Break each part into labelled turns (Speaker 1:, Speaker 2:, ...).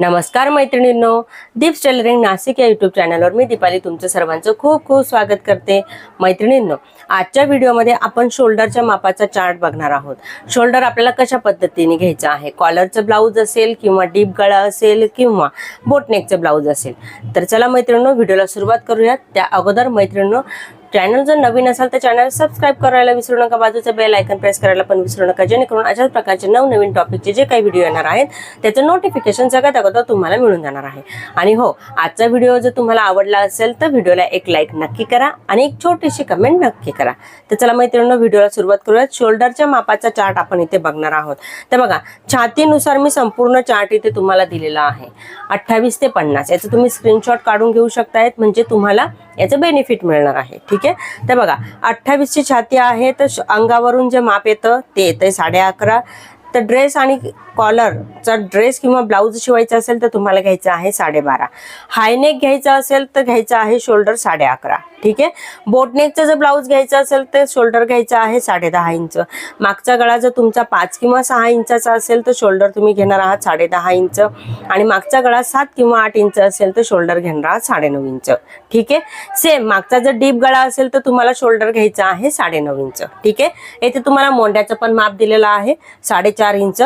Speaker 1: नमस्कार मैत्रिणींनो दीप टेलरिंग नाशिक या यूट्यूब चॅनलवर मी दीपाली तुमचं सर्वांचं खूप खूप स्वागत करते. मैत्रिणींनो आजच्या व्हिडिओमध्ये आपण शोल्डरच्या मापाचा चार्ट बघणार आहोत. शोल्डर आपल्याला कशा पद्धतीने घ्यायचं आहे? कॉलरचं ब्लाऊज असेल किंवा डीप गळा असेल किंवा बोटनेकचं ब्लाऊज असेल. तर चला मैत्रिणींनो व्हिडिओला सुरुवात करूयात. त्या अगोदर मैत्रिणींनो चॅनल जर नवीन असाल तर चॅनल सबस्क्राईब करायला विसरू नका. बाजूचं बेल आयकन प्रेस करायला पण विसरू नका. जेणेकरून अशाच प्रकारचे नवनवीन टॉपिकचे जे काही व्हिडिओ येणार आहेत त्याचं नोटिफिकेशन सगळ्यात अगोदर तुम्हाला मिळून जाणार आहे. आणि हो आजचा व्हिडिओ जर तुम्हाला आवडला असेल तर व्हिडिओला एक लाईक नक्की करा आणि एक छोटीशी कमेंट नक्की करा. तर चला मैत्रिणींनो व्हिडिओला सुरुवात करूयात. शोल्डरच्या मापाचा चार्ट आपण इथे बघणार आहोत. तर बघा छातीनुसार मी संपूर्ण चार्ट इथे तुम्हाला दिलेला आहे. अठ्ठावीस ते पन्नास. याचं तुम्ही स्क्रीनशॉट काढून घेऊ शकतायत. म्हणजे तुम्हाला याचं बेनिफिट मिळणार आहे. ठीक ठीक आहे? तर बघा अठ्ठावीसची छाती आहे तर अंगावरून जे माप येतं ते येतं साडे अकरा. तर ड्रेस आणि कॉलरचा ड्रेस किंवा ब्लाऊज शिवायचा असेल तर तुम्हाला घ्यायचा आहे साडेबारा. हायनेक घ्यायचा असेल तर घ्यायचं आहे शोल्डर साडे अकरा ठीक आहे? बोटनेकचं जर ब्लाऊज घ्यायचं असेल तर शोल्डर घ्यायचं आहे साडे दहा इंच. मागचा गळा जर तुमचा पाच किंवा सहा इंचाचा असेल तर शोल्डर तुम्ही घेणार आहात साडे दहा इंच. आणि मागचा गळा सात किंवा आठ इंच असेल तर शोल्डर घेणार आहात साडेनऊ इंच. ठीक आहे? सेम मागचा जर डीप गळा असेल तर तुम्हाला शोल्डर घ्यायचा आहे साडेनऊ इंच. ठीक आहे? येथे तुम्हाला मोंड्याचं पण माप दिलेलं आहे. साडे चार इंच.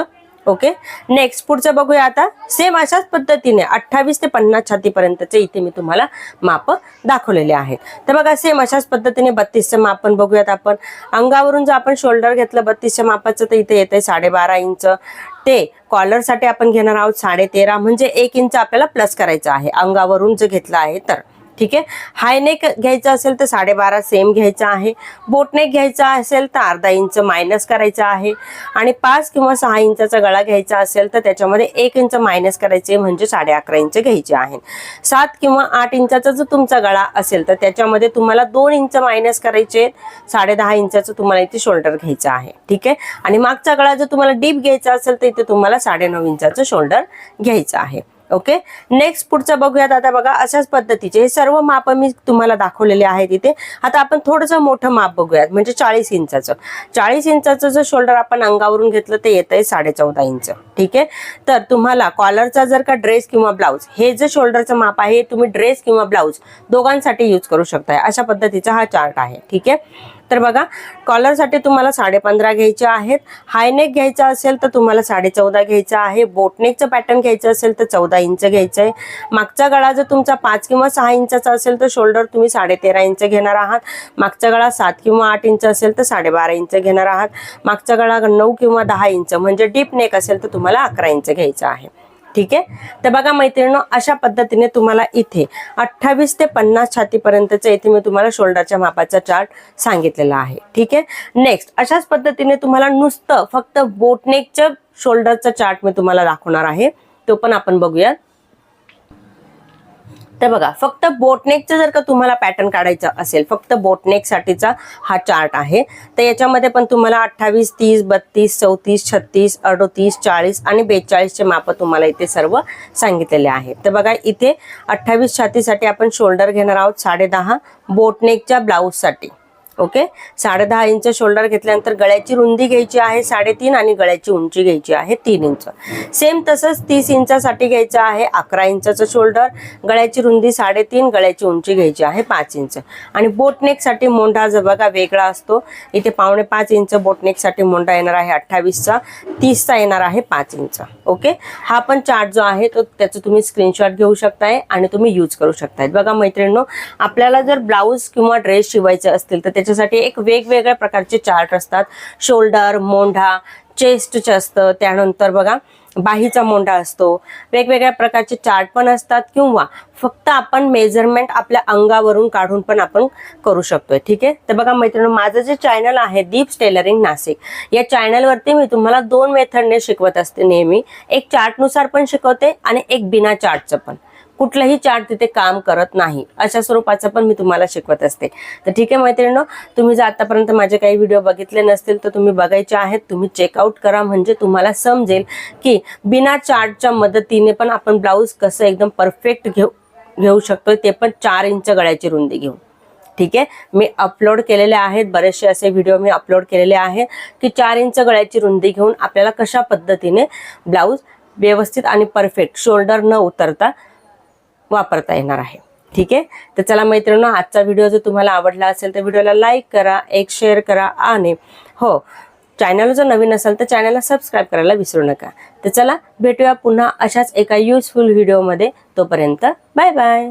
Speaker 1: ओके नेक्स्ट पुढचं बघूया आता. सेम अशाच पद्धतीने अठ्ठावीस ते पन्नास छातीपर्यंतचे इथे मी तुम्हाला माप दाखवलेले आहेत. तर बघा सेम अशाच पद्धतीने बत्तीसचं माप पण बघूयात आपण. अंगावरून जर आपण शोल्डर घेतलं बत्तीसच्या मापाचं तर इथे येते साडेबारा इंच. ते कॉलरसाठी आपण घेणार आहोत साडे तेरा म्हणजे एक इंच आपल्याला प्लस करायचं आहे. अंगावरून जर घेतलं आहे तर. ठीक आहे? हायनेक घ्यायचं असेल तर साडेबारा सेम घ्यायचा आहे. बोटनेक घ्यायचा असेल तर अर्धा इंच मायनस करायचा आहे. आणि पाच किंवा सहा इंचाचा गळा घ्यायचा असेल तर त्याच्यामध्ये एक इंच मायनस करायचे म्हणजे साडे अकरा इंच घ्यायचे आहे सात किंवा आठ इंचाचा जर तुमचा गळा असेल तर त्याच्यामध्ये तुम्हाला दोन इंच मायनस करायचे साडे दहा इंचाचं तुम्हाला इथे शोल्डर घ्यायचं आहे. ठीक आहे? आणि मागचा गळा जर तुम्हाला डीप घ्यायचा असेल तर इथे तुम्हाला साडे नऊ इंचाचं शोल्डर घ्यायचं आहे. ओके? नेक्स्ट पुढचं बघूयात आता बघा अशाच पद्धतीचे. हे सर्व माप मी तुम्हाला दाखवलेले आहेत इथे. आता आपण थोडंसं मोठं माप बघूयात म्हणजे चाळीस इंचाचं. चाळीस इंचाचं जर शोल्डर आपण अंगावरून घेतलं ते येत आहे साडे चौदा इंच. ठीक आहे? तर तुम्हाला कॉलरचा जर का ड्रेस किंवा ब्लाऊज हे जे शोल्डरचं माप आहे तुम्ही ड्रेस किंवा ब्लाऊज दोघांसाठी यूज करू शकताय. अशा पद्धतीचा हा चार्ट आहे. ठीक आहे? तर बघा कॉलरसाठी तुम्हाला साडेपंधरा घ्यायचे आहेत. हायनेक घ्यायचा असेल तर तुम्हाला साडे चौदा घ्यायचा आहे. बोटनेकचं पॅटर्न घ्यायचं असेल तर चौदा इंच घ्यायचं आहे. मागचा गळा जर तुमचा पाच किंवा सहा इंचाचा असेल तर शोल्डर तुम्ही साडे तेरा इंच घेणार आहात. मागचा गळा सात किंवा आठ इंच असेल तर साडेबारा इंच घेणार आहात. मागचा गळा नऊ किंवा दहा इंच म्हणजे डीप नेक असेल तर तुम्हाला अकरा इंच घ्यायचं आहे. ठीक आहे? तर बघा मैत्रिणी अशा पद्धतीने तुम्हाला इथे अठ्ठावीस ते पन्नास छातीपर्यंतचं इथे मी तुम्हाला शोल्डरच्या मापाचा चार्ट सांगितलेला आहे. ठीक आहे? नेक्स्ट अशाच पद्धतीने तुम्हाला नुसतं फक्त बोटनेकच्या शोल्डरचा चार्ट मी तुम्हाला दाखवणार आहे. तो पण आपण बघूयात. तर बघा फक्त बोटनेकचं जर का तुम्हाला पॅटर्न काढायचं असेल फक्त बोटनेक साठीचा हा चार्ट आहे. तर याच्यामध्ये पण तुम्हाला अठ्ठावीस तीस बत्तीस चौतीस छत्तीस अडोतीस चाळीस आणि बेचाळीसचे माप तुम्हाला इथे सर्व सांगितलेले आहेत तर बघा इथे अठ्ठावीस छातीसाठी आपण शोल्डर घेणार आहोत साडे दहा बोटनेकच्या ब्लाऊजसाठी ओके? साडे दहा इंच शोल्डर घेतल्यानंतर गळ्याची रुंदी घ्यायची आहे साडेतीन आणि गळ्याची उंची घ्यायची आहे तीन इंच. सेम तसंच तीस इंचासाठी घ्यायचं आहे अकरा इंचाचं शोल्डर गळ्याची रुंदी साडेतीन गळ्याची उंची घ्यायची आहे पाच इंच. आणि बोटनेकसाठी मोंढा जर बघा वेगळा असतो इथे पावणे पाच इंच बोटनेकसाठी मोंढा येणार आहे अठ्ठावीसचा तीसचा येणार आहे पाच इंच. ओके? हा पण चार्ट जो आहे तो त्याचं तुम्ही स्क्रीनशॉट घेऊ शकताय आणि तुम्ही यूज करू शकताय. बघा मैत्रिणींनो आपल्याला जर ब्लाऊज किंवा ड्रेस शिवायचे असतील तर त्याच्यासाठी एक वेगवेगळ्या प्रकारचे चार्ट असतात. शोल्डर मोंढा चेस्टचे असतं. त्यानंतर बघा बाहीचा मोंडा असतो. वेगवेगळ्या प्रकारचे चार्ट पण असतात किंवा फक्त आपण मेजरमेंट आपल्या अंगावरून काढून पण आपण करू शकतोय. ठीक आहे? तर बघा मैत्रिणी माझं जे चॅनल आहे दीप टेलरिंग नाशिक या चॅनलवरती मी तुम्हाला दोन मेथडने शिकवत असते नेहमी. एक चार्टनुसार पण शिकवते आणि एक बिना चार्टचं पण. कुठलंही चार्ट तिथे काम करत नाही. अशा स्वरूपाचं पण मी तुम्हाला शिकवत असते. तर ठीक आहे मैत्रिणी तुम्ही जर आतापर्यंत माझे काही व्हिडिओ बघितले नसतील तर तुम्ही बघायचे आहेत. तुम्ही चेकआउट करा. म्हणजे तुम्हाला समजेल की बिना चार्टच्या मदतीने पण आपण ब्लाऊज कसं एकदम परफेक्ट घेऊ घेऊ शकतो ते पण चार इंच गळ्याची रुंदी घेऊन. ठीक आहे? मी अपलोड केलेले आहेत. बरेचसे असे व्हिडिओ मी अपलोड केलेले आहेत की चार इंच गळ्याची रुंदी घेऊन आपल्याला कशा पद्धतीने ब्लाऊज व्यवस्थित आणि परफेक्ट शोल्डर न उतरता वापरता येणार आहे. ठीक आहे? तर चला मैत्रिणी आजचा व्हिडिओ जर तुम्हाला आवडला असेल तर व्हिडिओला लाईक करा एक शेअर करा आणि हो चॅनल जर नवीन असेल तर चॅनलला सबस्क्राईब करायला विसरू नका. तर चला भेटूया पुन्हा अशाच एका युजफुल व्हिडिओमध्ये तोपर्यंत बाय बाय